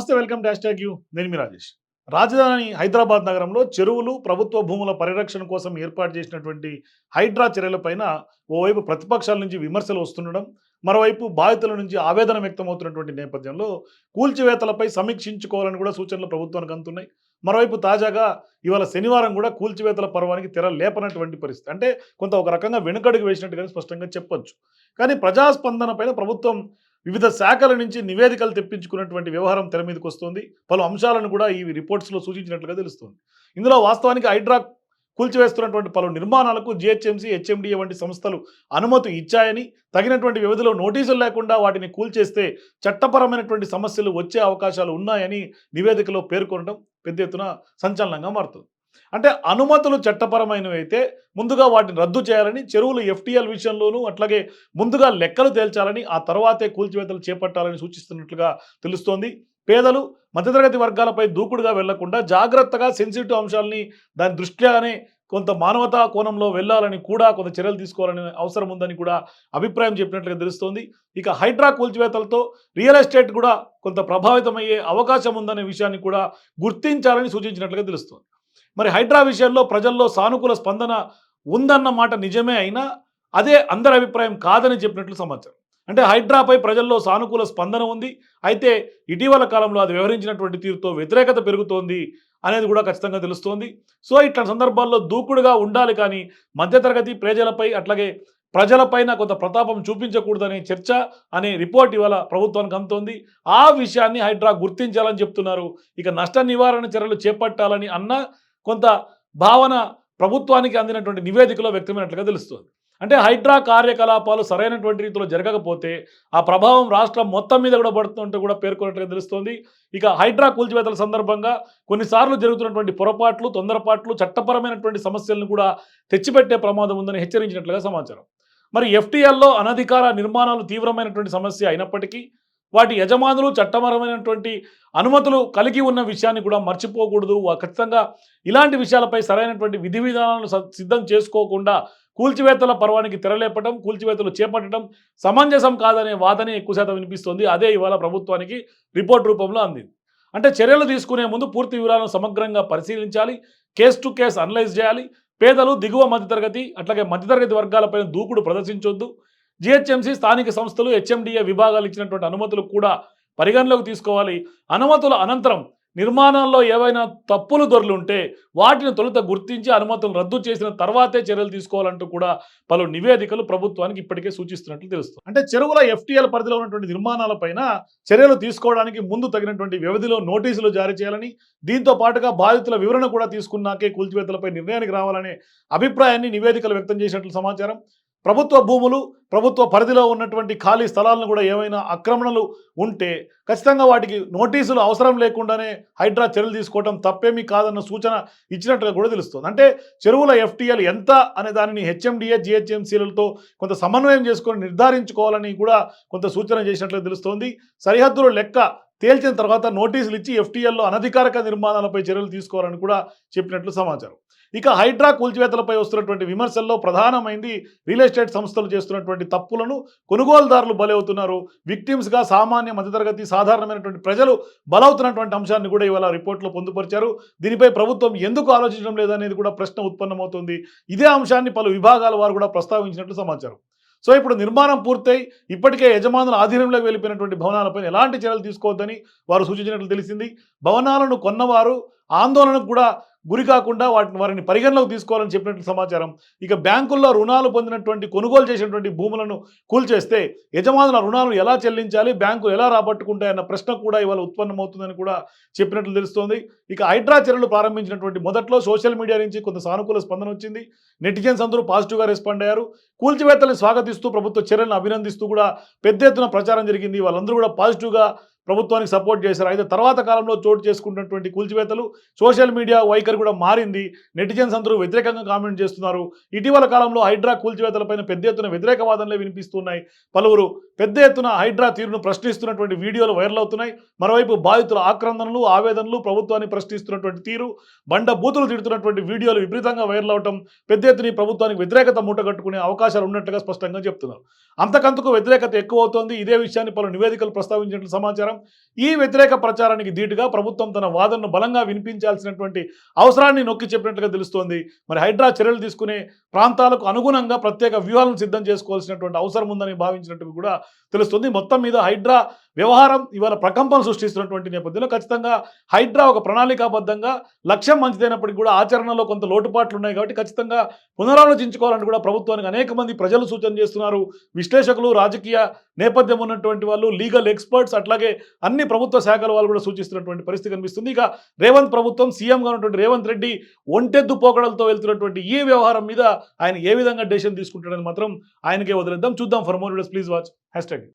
నమస్తే welcome dash tag you. నేను మీ రాజేష్. రాజధాని హైదరాబాద్ నగరంలో చెరువులు ప్రభుత్వ భూముల పరిరక్షణ కోసం ఏర్పాటు చేసినటువంటి హైడ్రా చర్యలపైన ఓవైపు ప్రతిపక్షాల నుంచి విమర్శలు వస్తుండడం మరోవైపు బాధితుల నుంచి ఆవేదన వ్యక్తమవుతున్నటువంటి నేపథ్యంలో కూల్చివేతలపై సమీక్షించుకోవాలని కూడా సూచనలు ప్రభుత్వానికి అందుతున్నాయి. మరోవైపు తాజాగా ఇవాళ శనివారం కూడా కూల్చివేతల పర్వానికి తెర లేపనటువంటి పరిస్థితి. అంటే కొంత ఒక రకంగా వెనుకడుగు వేసినట్టుగానే స్పష్టంగా చెప్పొచ్చు. కానీ ప్రజాస్పందన పైన ప్రభుత్వం వివిధ శాఖల నుంచి నివేదికలు తెప్పించుకున్నటువంటి వ్యవహారం తెర మీదకి వస్తుంది. పలు అంశాలను కూడా ఈ రిపోర్ట్స్లో సూచించినట్లుగా తెలుస్తుంది. ఇందులో వాస్తవానికి హైడ్రా కూల్చివేస్తున్నటువంటి పలు నిర్మాణాలకు జిహెచ్ఎంసీ హెచ్ఎండిఏ వంటి సంస్థలు అనుమతి ఇచ్చాయని తగినటువంటి వ్యవధిలో నోటీసులు లేకుండా వాటిని కూల్చేస్తే చట్టపరమైనటువంటి సమస్యలు వచ్చే అవకాశాలు ఉన్నాయని నివేదికలో పేర్కొనడం పెద్ద ఎత్తున సంచలనంగా మారుతుంది. అంటే అనుమతులు చట్టపరమైనవి అయితే ముందుగా వాటిని రద్దు చేయాలని చెరువులు ఎఫ్టీఎల్ విషయంలోనూ అట్లాగే ముందుగా లెక్కలు తేల్చాలని ఆ తర్వాతే కూల్చివేతలు చేపట్టాలని సూచిస్తున్నట్లుగా తెలుస్తోంది. పేదలు మధ్యతరగతి వర్గాలపై దూకుడుగా వెళ్ళకుండా జాగ్రత్తగా సెన్సిటివ్ అంశాలని దాని దృష్ట్యానే కొంత మానవతా కోణంలో వెళ్ళాలని కూడా కొంత చర్యలు తీసుకోవాలని అవసరం ఉందని కూడా అభిప్రాయం చెప్పినట్లుగా తెలుస్తోంది. ఇక హైడ్రా కూల్చివేతలతో రియల్ ఎస్టేట్ కూడా కొంత ప్రభావితమయ్యే అవకాశం ఉందనే విషయాన్ని కూడా గుర్తించాలని సూచించినట్లుగా తెలుస్తోంది. మరి హైడ్రా విషయంలో ప్రజల్లో సానుకూల స్పందన ఉందన్న మాట నిజమే అయినా అదే అందరి అభిప్రాయం కాదని చెప్పినట్లు సమాచారం. అంటే హైడ్రాపై ప్రజల్లో సానుకూల స్పందన ఉంది అయితే ఇటీవల కాలంలో అది వ్యవహరించినటువంటి తీరుతో వ్యతిరేకత పెరుగుతోంది అనేది కూడా ఖచ్చితంగా తెలుస్తోంది. సో ఇట్లా సందర్భాల్లో దూకుడుగా ఉండాలి కానీ మధ్యతరగతి ప్రజలపై అట్లాగే ప్రజలపైన కొంత ప్రతాపం చూపించకూడదనే చర్చ అనే రిపోర్ట్ ఇవాళ ప్రభుత్వానికి అందుతోంది. ఆ విషయాన్ని హైడ్రా గుర్తించాలని చెప్తున్నారు. ఇక నష్ట నివారణ చర్యలు చేపట్టాలని అన్న కొంత భావన ప్రభుత్వానికి అందినటువంటి నివేదికలో వ్యక్తమైనట్లుగా తెలుస్తుంది. అంటే హైడ్రా కార్యకలాపాలు సరైనటువంటి రీతిలో జరగకపోతే ఆ ప్రభావం రాష్ట్రం మొత్తం మీద కూడా పడుతుంటే కూడా పేర్కొన్నట్టుగా తెలుస్తోంది. ఇక హైడ్రా కూల్చివేతల సందర్భంగా కొన్నిసార్లు జరుగుతున్నటువంటి పొరపాట్లు తొందరపాట్లు చట్టపరమైనటువంటి సమస్యలను కూడా తెచ్చిపెట్టే ప్రమాదం ఉందని హెచ్చరించినట్లుగా సమాచారం. మరి ఎఫ్టీఎల్లో అనధికార నిర్మాణాలు తీవ్రమైనటువంటి సమస్య అయినప్పటికీ వాటి యజమానులు చట్టపరమైనటువంటి అనుమతులు కలిగి ఉన్న విషయాన్ని కూడా మర్చిపోకూడదు. ఖచ్చితంగా ఇలాంటి విషయాలపై సరైనటువంటి విధి విధానాలను సిద్ధం చేసుకోకుండా కూల్చివేతల పర్వానికి తెరలేపటం కూల్చివేతలు చేపట్టడం సమంజసం కాదనే వాదనే ఎక్కువ శాతం వినిపిస్తోంది. అదే ఇవాళ ప్రభుత్వానికి రిపోర్ట్ రూపంలో అందింది. అంటే చర్యలు తీసుకునే ముందు పూర్తి వివరాలను సమగ్రంగా పరిశీలించాలి కేస్ టు కేస్ అనలైజ్ చేయాలి. పేదలు దిగువ మధ్యతరగతి అట్లాగే మధ్యతరగతి వర్గాలపైన దూకుడు ప్రదర్శించొద్దు. జిహెచ్ఎంసీ స్థానిక సంస్థలు హెచ్ఎండిఏ విభాగాలు ఇచ్చినటువంటి అనుమతులు కూడా పరిగణలోకి తీసుకోవాలి. అనుమతుల అనంతరం నిర్మాణాల్లో ఏవైనా తప్పులు దొరలుంటే వాటిని తొలుత గుర్తించి అనుమతులు రద్దు చేసిన తర్వాతే చర్యలు తీసుకోవాలంటూ కూడా పలు నివేదికలు ప్రభుత్వానికి ఇప్పటికే సూచిస్తున్నట్లు తెలుస్తుంది. అంటే చెరువుల ఎఫ్టీఎల్ పరిధిలో ఉన్నటువంటి నిర్మాణాలపైన చర్యలు తీసుకోవడానికి ముందు తగినటువంటి వ్యవధిలో నోటీసులు జారీ చేయాలని దీంతో పాటుగా బాధితుల వివరణ కూడా తీసుకున్నాకే కూల్చివేతలపై నిర్ణయానికి రావాలనే అభిప్రాయాన్ని నివేదికలు వ్యక్తం చేసినట్లు సమాచారం. ప్రభుత్వ భూములు ప్రభుత్వ పరిధిలో ఉన్నటువంటి ఖాళీ స్థలాలను కూడా ఏమైనా ఆక్రమణలు ఉంటే ఖచ్చితంగా వాటికి నోటీసులు అవసరం లేకుండానే హైడ్రా చర్యలు తీసుకోవడం తప్పేమీ కాదన్న సూచన ఇచ్చినట్టుగా కూడా తెలుస్తుంది. అంటే చెరువుల ఎఫ్టీఎల్ ఎంత అనే దానిని హెచ్ఎండిఏ జిహెచ్ఎంసీలతో కొంత సమన్వయం చేసుకొని నిర్ధారించుకోవాలని కూడా కొంత సూచన చేసినట్లు తెలుస్తోంది. సరిహద్దులు లెక్క తేల్చిన తర్వాత నోటీసులు ఇచ్చి ఎఫ్టీఎల్లో అనధికారిక నిర్మాణాలపై చర్యలు తీసుకోవాలని కూడా చెప్పినట్లు సమాచారం. ఇక హైడ్రా కూల్చివేతలపై వస్తున్నటువంటి విమర్శల్లో ప్రధానమైంది రియల్ ఎస్టేట్ సంస్థలు చేస్తున్నటువంటి తప్పులను కొనుగోలుదారులు బలవుతున్నారు. విక్టిమ్స్గా సామాన్య మధ్యతరగతి సాధారణమైనటువంటి ప్రజలు బలవుతున్నటువంటి అంశాన్ని కూడా ఇవాళ రిపోర్ట్లో పొందుపరిచారు. దీనిపై ప్రభుత్వం ఎందుకు ఆలోచించడం లేదనేది కూడా ప్రశ్న ఉత్పన్నమవుతుంది. ఇదే అంశాన్ని పలు విభాగాల వారు కూడా ప్రస్తావించినట్లు సమాచారం. సో ఇప్పుడు నిర్మాణం పూర్తయి ఇప్పటికే యజమానుల ఆధీనంలోకి వెళ్ళిపోయినటువంటి భవనాలపై ఎలాంటి చర్యలు తీసుకోవద్దని వారు సూచించినట్లు తెలిసింది. భవనాలను కొన్నవారు ఆందోళనకు కూడా గురి కాకుండా వాటిని వారిని పరిగణలోకి తీసుకోవాలని చెప్పినట్లు సమాచారం. ఇక బ్యాంకుల్లో రుణాలు పొందినటువంటి కొనుగోలు చేసినటువంటి భూములను కూల్చేస్తే యజమానుల రుణాలు ఎలా చెల్లించాలి బ్యాంకులు ఎలా రాబట్టుకుంటాయన్న ప్రశ్న కూడా ఇవాళ ఉత్పన్నమవుతుందని కూడా చెప్పినట్లు తెలుస్తోంది. ఇక హైడ్రా చర్యలు ప్రారంభించినటువంటి మొదట్లో సోషల్ మీడియా నుంచి కొంత సానుకూల స్పందన వచ్చింది. నెటిజన్స్ అందరూ పాజిటివ్గా రెస్పాండ్ అయ్యారు. కూల్చివేతలను స్వాగతిస్తూ ప్రభుత్వ చర్యలను అభినందిస్తూ కూడా పెద్ద ఎత్తున ప్రచారం జరిగింది. వాళ్ళందరూ కూడా పాజిటివ్గా ప్రభుత్వానికి సపోర్ట్ చేశారు. అయితే తర్వాత కాలంలో చోటు చేసుకున్నటువంటి కూల్చివేతలు సోషల్ మీడియా వైఖరి కూడా మారింది. నెటిజన్స్ అందరూ వ్యతిరేకంగా కామెంట్ చేస్తున్నారు. ఇటీవల కాలంలో హైడ్రా కూల్చివేతలపైన పెద్ద ఎత్తున వ్యతిరేక వాదనలే వినిపిస్తున్నాయి. పలువురు పెద్ద ఎత్తున హైడ్రా తీరును ప్రశ్నిస్తున్నటువంటి వీడియోలు వైరల్ అవుతున్నాయి. మరోవైపు బాధితుల ఆక్రందనలు ఆవేదనలు ప్రభుత్వాన్ని ప్రశ్నిస్తున్నటువంటి తీరు బండ బూతులు తిడుతున్నటువంటి వీడియోలు విపరీతంగా వైరల్ అవటం పెద్ద ఎత్తున ప్రభుత్వానికి వ్యతిరేకత మూటగట్టుకునే అవకాశాలు ఉన్నట్టుగా స్పష్టంగా చెప్తున్నారు. అంతకంతకు వ్యతిరేకత ఎక్కువ అవుతోంది. ఇదే విషయాన్ని పలు నివేదికలు ప్రస్తావించినట్లు సమాచారం. ఈ వ్యతిరేక ప్రచారానికి ధీటుగా ప్రభుత్వం తన వాదనను బలంగా వినిపించాల్సినటువంటి అవసరాన్ని నొక్కి చెప్పినట్లుగా తెలుస్తోంది. మరి హైడ్రా చర్యలు తీసుకునే ప్రాంతాలకు అనుగుణంగా ప్రత్యేక వ్యూహాలను సిద్ధం చేసుకోవాల్సినటువంటి అవసరం ఉందని భావించినట్టు కూడా తెలుస్తుంది. మొత్తం మీద హైడ్రా వ్యవహారం ఇవాళ ప్రకంపన సృష్టిస్తున్నటువంటి నేపథ్యంలో ఖచ్చితంగా హైడ్రా ఒక ప్రణాళికాబద్ధంగా లక్ష్యం మంచిదైనప్పటికీ కూడా ఆచరణలో కొంత లోటుపాట్లు ఉన్నాయి కాబట్టి ఖచ్చితంగా పునరాలోచించుకోవాలని కూడా ప్రభుత్వానికి అనేక మంది ప్రజలు సూచన చేస్తున్నారు. విశ్లేషకులు రాజకీయ నేపథ్యం ఉన్నటువంటి వాళ్ళు లీగల్ ఎక్స్పర్ట్స్ అట్లాగే అన్ని ప్రభుత్వ శాఖల వాళ్ళు కూడా సూచిస్తున్నటువంటి పరిస్థితి కనిపిస్తుంది. ఇక రేవంత్ ప్రభుత్వం సీఎంగా ఉన్నటువంటి రేవంత్ రెడ్డి ఒంటెద్దు పోకడలతో వెళ్తున్నటువంటి ఈ వ్యవహారం మీద ఆయన ఏ విధంగా డెసిషన్ తీసుకుంటాడని మాత్రం ఆయనకే వదిలేద్దాం. చూద్దాం. For more videos please watch hashtag